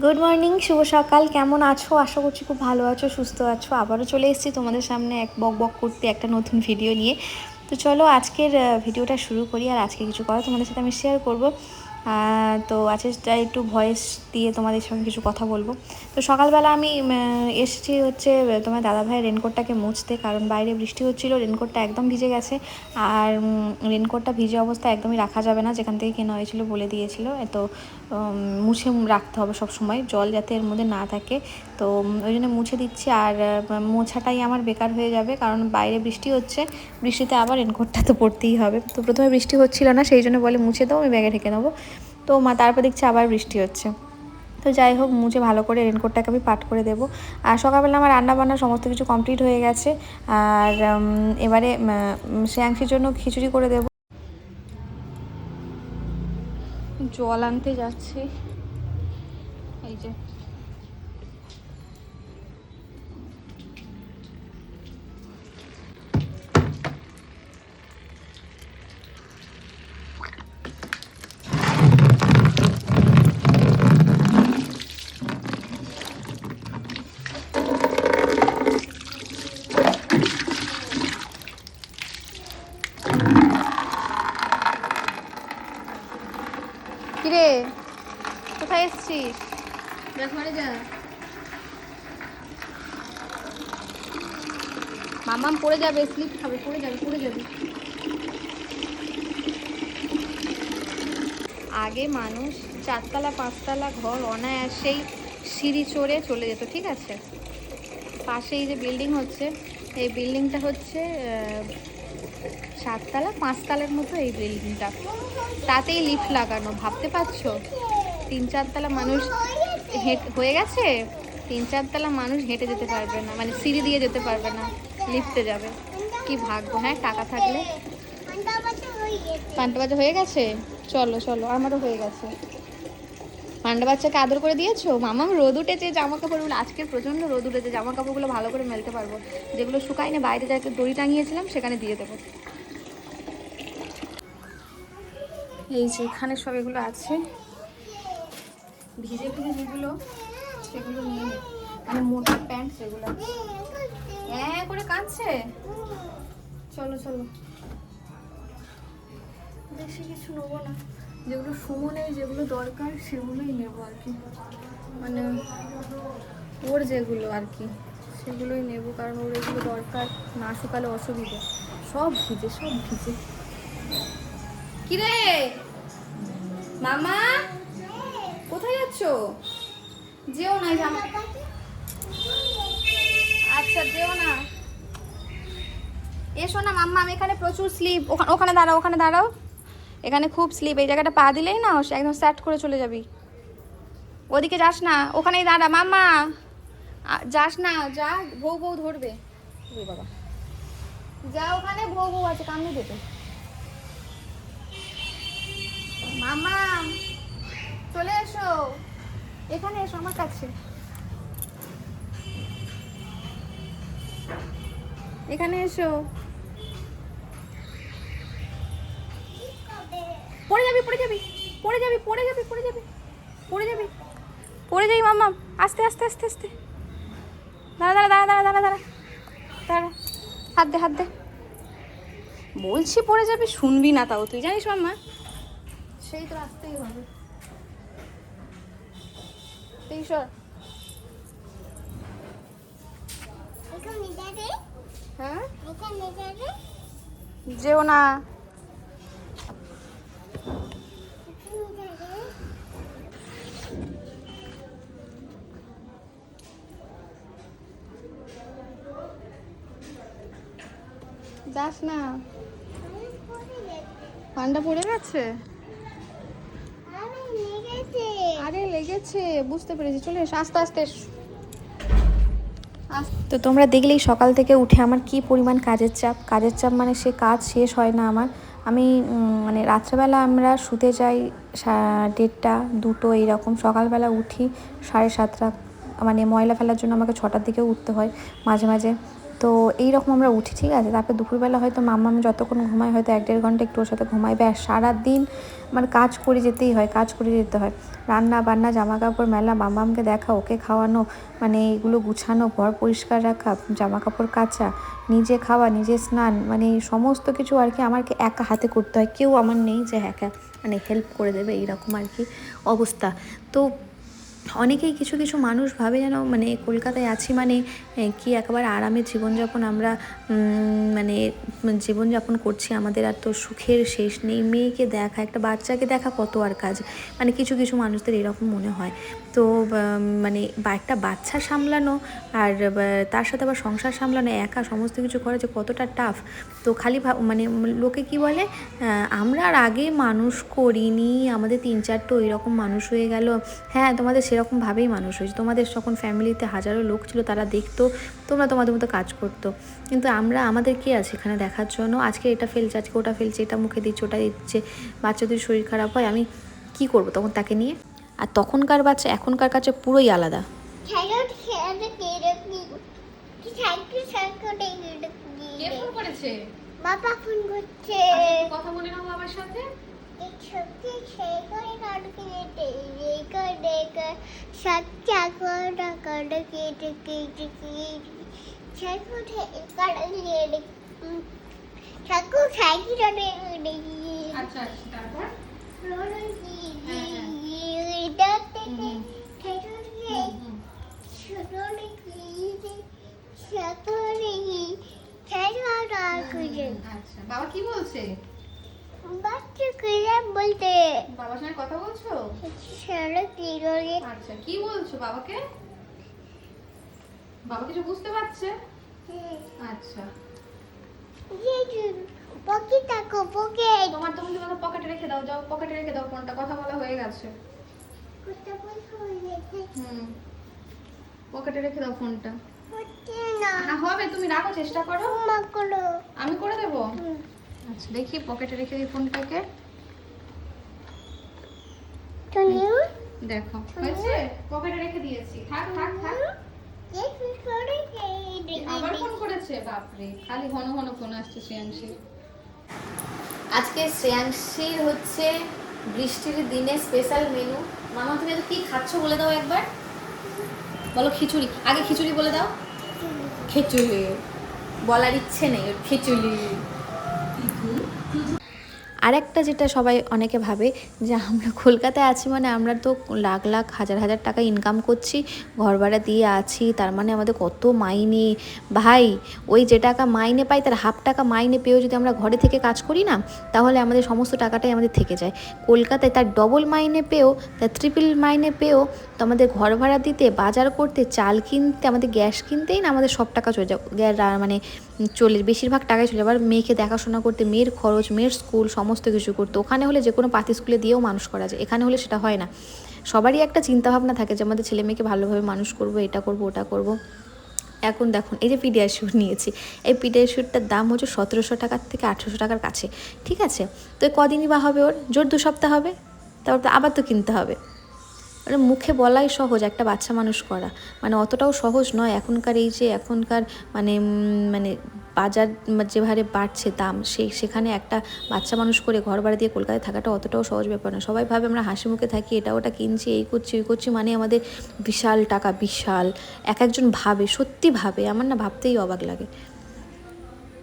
Good morning শুভ সকাল। কেমন আছো? আশা করছি খুব ভালো আছো, সুস্থ আছো। আবারও চলে এসেছি তোমাদের সামনে এক বক বক করতে একটা নতুন ভিডিও নিয়ে। তো চলো আজকের ভিডিওটা শুরু করি আর আজকে কিছু কথা তোমাদের সাথে আমি শেয়ার করব। তো আজকে একটু ভয়েস দিয়ে তোমাদের সঙ্গে কিছু কথা বলব। তো সকালবেলা আমি এসেছি হচ্ছে, তোমার দাদা ভাইয়ের রেনকোটটাকে মুছতে, কারণ বাইরে বৃষ্টি হচ্ছিল রেনকোটটা একদম ভিজে গেছে। আর রেনকোটটা ভিজে অবস্থা একদমই রাখা যাবে না, যেখান থেকে কেনা হয়েছিলো বলে দিয়েছিলো। তো মুছে রাখতে হবে সবসময়, জল যাতে এর মধ্যে না থাকে। তো ওই জন্য মুছে দিচ্ছি আর মোছাটাই আমার বেকার হয়ে যাবে কারণ বাইরে বৃষ্টি হচ্ছে। বৃষ্টিতে আবার রেনকোটটা তো পড়তেই হবে। তো প্রথমে বৃষ্টি হচ্ছিল না, সেই জন্য বলে মুছে দাও, আমি ব্যাগে ঢেকে নেব। তো মা তারপর দেখছি আবার বৃষ্টি হচ্ছে। তো যাই হোক, মুছে ভালো করে রেনকোটটাকে আমি পাট করে দেবো। আর সকালবেলা আমার রান্না বান্না সমস্ত কিছু কমপ্লিট হয়ে গেছে। আর এবারে শ্রেয়াংশীর জন্য খিচুড়ি করে দেবো। জল আনতে যাচ্ছি। এই যে কিরে ঘরে যা। মামাম পড়ে যাবে স্লিপ খাবে পড়ে যাবে পড়ে যাবে। আগে মানুষ চারতলা পাঁচতলা ঘর অনায়াসেই সিঁড়ি চড়ে চলে যেত ঠিক আছে? পাশে এই যে বিল্ডিং হচ্ছে এই বিল্ডিংটা হচ্ছে সাততলা পাঁচতলার মতো এই বিল্ডিংটা তাতেই লিফট লাগানো ভাবতে পারছ? তিন চারতলা মানুষ হয়ে গেছে? তিন চারতলা মানুষ হেঁটে যেতে পারবে না। মানে সিঁড়ি দিয়ে যেতে পারবে না। লিফটে যাবে। কি ভাগ্য হ্যাঁ? টাকা থাকলে। পান্তা বাজা হয়ে গেছে? চলো চলো। আমারও হয়ে গেছে। পান্ডা বাচ্চাকে আদর করে দিয়েছ? মামাম রোদ উঠেছে জামা কাপড়গুলো আজকের প্রচণ্ড রোদ উঠেছে। জামা কাপড়গুলো ভালো করে মেলতে পারব। যেগুলো শুকায় না বাইরে যাকে দড়ি টাঙিয়েছিলাম, সেখানে দিয়ে দেবো। এই যে এখানে সব এগুলো আছে। ভিজে ভিজে যেগুলো সেগুলো নিয়ে মানে মোটা প্যান্ট সেগুলো। হ্যাঁ করে কাঁদছে। চলো চলো। বেশি কিছু নেব না। যেগুলো সুমনের যেগুলো দরকার সেগুলোই নেব আর কি। মানে ওর যেগুলো আর কি সেগুলোই নেব কারণ ওর এগুলো দরকার না শুকালে অসুবিধে। সব ভিজে সব ভিজে। কিরে? মামা? যাচ্ছ যেও না আচ্ছা যেও না। এসো না, মাম্মা, আমি এখানে প্রচুর স্লিপ ওখানে দাঁড়াও ওখানে দাঁড়াও। এখানে খুব স্লিপ এই জায়গাটা পা দিলেই না একদম স্যাট করে চলে যাবি। ওদিকে যাস না, ওখানেই দাঁড়া, মাম্মা। যাস না, যা, বউ বউ ধরবে। বাবা। যা ওখানে, বউ বউ আছে কামড়ে দেবে মামা চলে এসো। এখানে এসো, আমার কাছে। এখানে এসো। পড়ে যাবি পড়ে যাবি পড়ে যাবি পড়ে যাবি পড়ে যাবি পড়ে যাবি। পড়ে যাই মাম্মা। আস্তে আস্তে আস্তে আস্তে। দাঁড়া দাঁড়া দাঁড়া দাঁড়া দাঁড়া দাঁড়া। দাঁড়া। হাত দে হাত দে। বলছি পড়ে যাবি, শুনবি না তাও। তুই জানিস, মাম্মা? সেই তো আসতেই হবে। এই সর হ্যাঁ? যেও না। যাস না। পান্ডা পড়ে গেছে? আরে লেগেছে, বুঝতে পেরেছি। চলে এসো, আস্তে আস্তে। তো তোমরা দেখলেই সকাল থেকে উঠে আমার কি পরিমাণ কাজের চাপ। কাজের চাপ মানে সে কাজ শেষ হয় না আমার। আমি মানে রাত্রেবেলা আমরা শুতে যাই দেড়টা, দুটো এইরকম। সকালবেলা উঠি সাড়ে সাতটা মানে ময়লা ফেলার জন্য আমাকে ছটার দিকেও উঠতে হয় মাঝে মাঝে। তো এই রকম আমরা উঠি, ঠিক আছে? তারপর দুপুরবেলা হয়তো মাম্মা আমি যতক্ষণ ঘুমাই, হয়তো এক দেড় ঘণ্টা একটু ওর সাথে ঘুমাই ব্যাস সারাদিন মানে কাজ করে যেতেই হয়, কাজ করে যেতে হয়। রান্না বান্না জামা কাপড় মেলা, মামামকে দেখা, ওকে খাওয়ানো মানে এগুলো গুছানো, ঘর পরিষ্কার রাখা জামা কাপড় কাচা, নিজে খাওয়া, নিজে স্নান মানে সমস্ত কিছু আর কি আমাকে একা হাতে করতে হয়। কেউ আমার নেই যে একা মানে হেল্প করে দেবে, এইরকম আর কি অবস্থা। তো অনেকেই কিছু কিছু মানুষ ভাবে যেন মানে কলকাতায় আছি মানে কি একবার আরামে জীবনযাপন আমরা মানে জীবনযাপন করছি, আমাদের আর তো সুখের শেষ নেই। মেয়েকে দেখা, একটা বাচ্চাকে দেখা কত আর কাজ। মানে কিছু কিছু মানুষদের এরকম মনে হয়। তো মানে একটা বাচ্চা সামলানো আর তার সাথে আবার সংসার সামলানো, একা, সমস্ত কিছু করা যে কতটা টাফ তো খালি মানে লোকে কি বলে আমরা আর আগে মানুষ করিনি, আমাদের তিন চারটে ওই রকম মানুষ হয়ে গেল। হ্যাঁ তোমাদের সেরকমভাবেই মানুষ হয়েছে। তোমাদের যখন ফ্যামিলিতে হাজারো লোক ছিল, তারা দেখতো, তোমরা তোমাদের মতো কাজ করতো। কিন্তু আমরা, আমাদের কি আছে এখানে দেখার জন্য? আজকে এটা ফেলছে, আজকে ওটা ফেলছে, এটা মুখে দিচ্ছে, ওটা দিচ্ছে, বাচ্চাদের শরীর খারাপ হয়, আমি কি করব তখন তাকে নিয়ে? আর তখনকার বাচ্চা এখনকার কাছে পুরোই আলাদা। বাবা ফোন করছে। আচ্ছা, কথা বলে নাও বাবার সাথে। এই সত্যি সাইকেল কাট কেটে রেকা রেকা সত্যি আকর আকর কেটে কেটে কেটে সাইকেল কাট কেটে সাইকেল সাইকেল কাটে কেটে আচ্ছা আচ্ছা তারপর রোড কি হ্যাঁ, হ্যাঁ। এটা থেকে হুম। সাইকেল হুম, হুম। ছোটরে কি সাইকেল সাইকেল কাট করে আচ্ছা বাবা কি বলছে? বলতে। বাবার সঙ্গে কথা বলছো? আচ্ছা কি বলছো বাবাকে? বাবা কিছু বুঝতে পারছে? আচ্ছা। তোমার তুমি তোমাকে পকেটে রেখে দাও যাও পকেটে রেখে দাও ফোনটা কথা বলা হয়ে গেছে। হুম। পকেটে রেখে দাও ফোনটা। না হবে তুমি রাখো চেষ্টা করো। আমি করে দেবো? আচ্ছা দেখি পকেটে রেখে দিই ফোনটাকে। দেখো হয়েছে? পকেটে রেখে দিয়েছি। থাক থাক থাক। আবার ফোন করেছে? বাপরে খালি ঘন ঘন ফোন আসছে শ্রেয়াংশীর। আজকে শ্রেয়াংশীর হচ্ছে বৃষ্টির দিনে স্পেশাল মেনু মামা তুমি তো কি খাচ্ছ বলে দাও একবার। বলো খিচুড়ি আগে খিচুড়ি বলে দাও। খিচুড়ি বলার ইচ্ছে নেই ওর খিচুড়ি। আরেকটা যেটা সবাই অনেকে ভাবে যে আমরা কলকাতায় আছি মানে আমরা তো লাখ লাখ, হাজার হাজার টাকা ইনকাম করছি ঘর ভাড়া দিয়ে আছি, তার মানে আমাদের কত মাইনে। ভাই, ওই যে টাকা মাইনে পাই, তার হাফ টাকা মাইনে পেয়েও যদি আমরা ঘরে থেকে কাজ করি না, তাহলে আমাদের সমস্ত টাকাটাই আমাদের থেকে যায়। কলকাতায় তার ডবল মাইনে পেয়েও, তার ট্রিপল মাইনে পেয়েও, তো আমাদের ঘর ভাড়া দিতে, বাজার করতে, চাল কিনতে, আমাদের গ্যাস কিনতেই না আমাদের সব টাকা চলে গ্যা- মানে চলে, বেশিরভাগ টাকাই চলে যায়। আবার মেয়েকে দেখাশোনা করতে, মেয়ের খরচ, মেয়ের স্কুল সমস্ত কিছু করতো। ওখানে হলে যে কোনো পাতি স্কুলে দিয়েও মানুষ করা যায়। এখানে হলে সেটা হয় না। সবারই একটা চিন্তাভাবনা থাকে যে, আমাদের ছেলে মেয়েকে ভালোভাবে মানুষ করব, এটা করব, ওটা করব। এখন দেখুন, এই যে পিডিয়াশুট নিয়েছি, এই পিডিয়াশুটটার দাম হচ্ছে সতেরোশো টাকার থেকে আঠেরোশো টাকার কাছে। ঠিক আছে? তো কদিনই বা হবে ওর? জোর দু সপ্তাহ হবে? তারপর তো আবার তো কিনতে হবে। মানে মুখে বলাই সহজ একটা বাচ্চা মানুষ করা। মানে অতটাও সহজ নয়। এখনকার এই যে, এখনকার মানে মানে বাজার যে হারে বাড়ছে দাম সেই সেখানে একটা বাচ্চা মানুষ করে ঘর বাড়ি দিয়ে কলকাতায় থাকাটা অতটাও সহজ ব্যাপার না সবাই ভাবে আমরা হাসি মুখে থাকি, এটা ওটা কিনছি, এই করছি, ওই করছি মানে আমাদের বিশাল টাকা, বিশাল। এক একজন ভাবে, সত্যি ভাবে, আমার না ভাবতেই অবাক লাগে।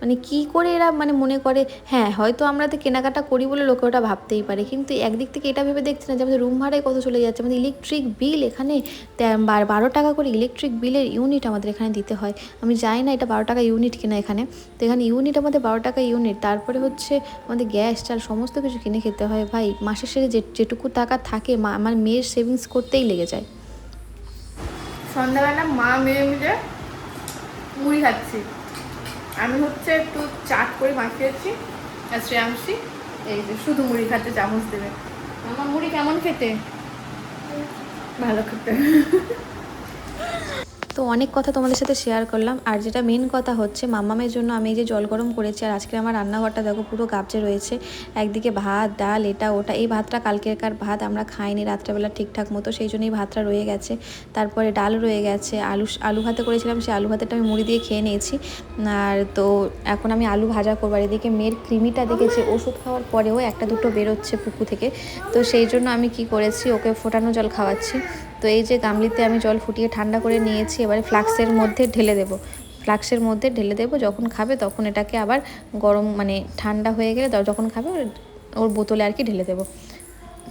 মানে কি করে এরা মানে মনে করে হ্যাঁ হয়তো আমরা তো কেনাকাটা করি বলে লোকে ওটা ভাবতেই পারে। কিন্তু একদিক থেকে এটা ভেবে দেখছি না যে আমাদের রুম ভাড়ায় কত চলে যাচ্ছে। আমাদের ইলেকট্রিক বিল এখানে বারো টাকা করে ইলেকট্রিক বিলের ইউনিট আমাদের এখানে দিতে হয়। আমি জানি না এটা বারো টাকা ইউনিট কিনা এখানে। তো এখানে ইউনিট আমাদের বারো টাকা ইউনিট তারপরে হচ্ছে আমাদের গ্যাস চাল, সমস্ত কিছু কিনে খেতে হয়। ভাই, মাসের শেষে যে, যেটুকু টাকা থাকে, মা, আমার মেয়ের সেভিংস করতেই লেগে যায়। সন্ধ্যাবেলা মা মেয়ে মিলে মুড়ি খাচ্ছি। আমি হচ্ছে একটু চাট করে মাখিয়েছি আর শ্রেয়াংশী, এই যে শুধু মুড়ি খাচ্ছে, চামচ দেবে। আমার মুড়ি কেমন খেতে? ভালো খেতে। তো অনেক কথা তোমাদের সাথে শেয়ার করলাম। আর যেটা মেন কথা হচ্ছে মামামের জন্য আমি যে জল গরম করেছি, আর আজকে আমার রান্নাঘরটা দেখো পুরো গাবজে রয়েছে। একদিকে ভাত, ডাল, এটা, ওটা, এই ভাতটা কালকেরকার ভাত আমরা খাইনি রাত্রেবেলা ঠিকঠাক মতো, সেই জন্যই ভাতটা রয়ে গেছে। তারপরে ডাল রয়ে গেছে। আলু আলু ভাতে করেছিলাম, সেই আলু ভাতেটা আমি মুড়ি দিয়ে খেয়ে নিয়েছি। আর তো এখন আমি আলু ভাজা করব। আর এদিকে মেয়ের কৃমিটা দেখেছি, ওষুধ খাওয়ার পরেও একটা দুটো বেরোচ্ছে পুকু থেকে। তো সেই জন্য আমি কি করেছি, ওকে ফোটানো জল খাওয়াচ্ছি। তো এই যে গামলিতে আমি জল ফুটিয়ে ঠান্ডা করে নিয়েছি, এবারে ফ্লাক্সের মধ্যে ঢেলে দেবো। ফ্লাক্সের মধ্যে ঢেলে দেবো, যখন খাবে তখন এটাকে আবার গরম মানে ঠান্ডা হয়ে গেলে যখন খাবে ওর- বোতলে আর কি ঢেলে দেবো।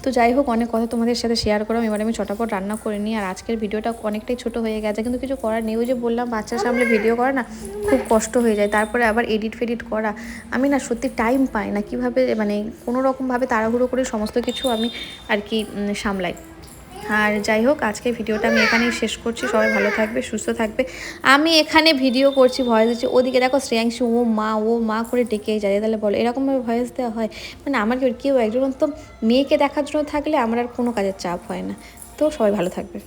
তো যাই হোক, অনেক কথা তোমাদের সাথে শেয়ার করলাম এবার আমি চটাপট রান্না করে নিই। আর আজকের ভিডিওটা অনেকটাই ছোট হয়ে গেছে, কিন্তু কিছু করার নেই। ওই যে বললাম বাচ্চার সামনে ভিডিও করা না, খুব কষ্ট হয়ে যায়। তারপরে আবার এডিট ফেডিট করা। আমি না সত্যি টাইম পাই না। কীভাবে মানে কোনো রকমভাবে তাড়াহুড়ো করে সমস্ত কিছু আমি আর কি সামলাই। আর যাই হোক আজকে ভিডিওটা আমি এখানেই শেষ করছি। সবাই ভালো থাকবে, সুস্থ থাকবে। আমি এখানে ভিডিও করছি, ভয়েস দিচ্ছি। ওদিকে দেখো শ্রেয়াংশী, ও মা ও মা করে ডেকে যায় তাহলে বলো, এরকমভাবে ভয়েস দেওয়া হয়। মানে আমার কেউ কেউ একজন তো মেয়েকে দেখার জন্য থাকলে আমার আর কোনো কাজের চাপ হয় না। তো সবাই ভালো থাকবে।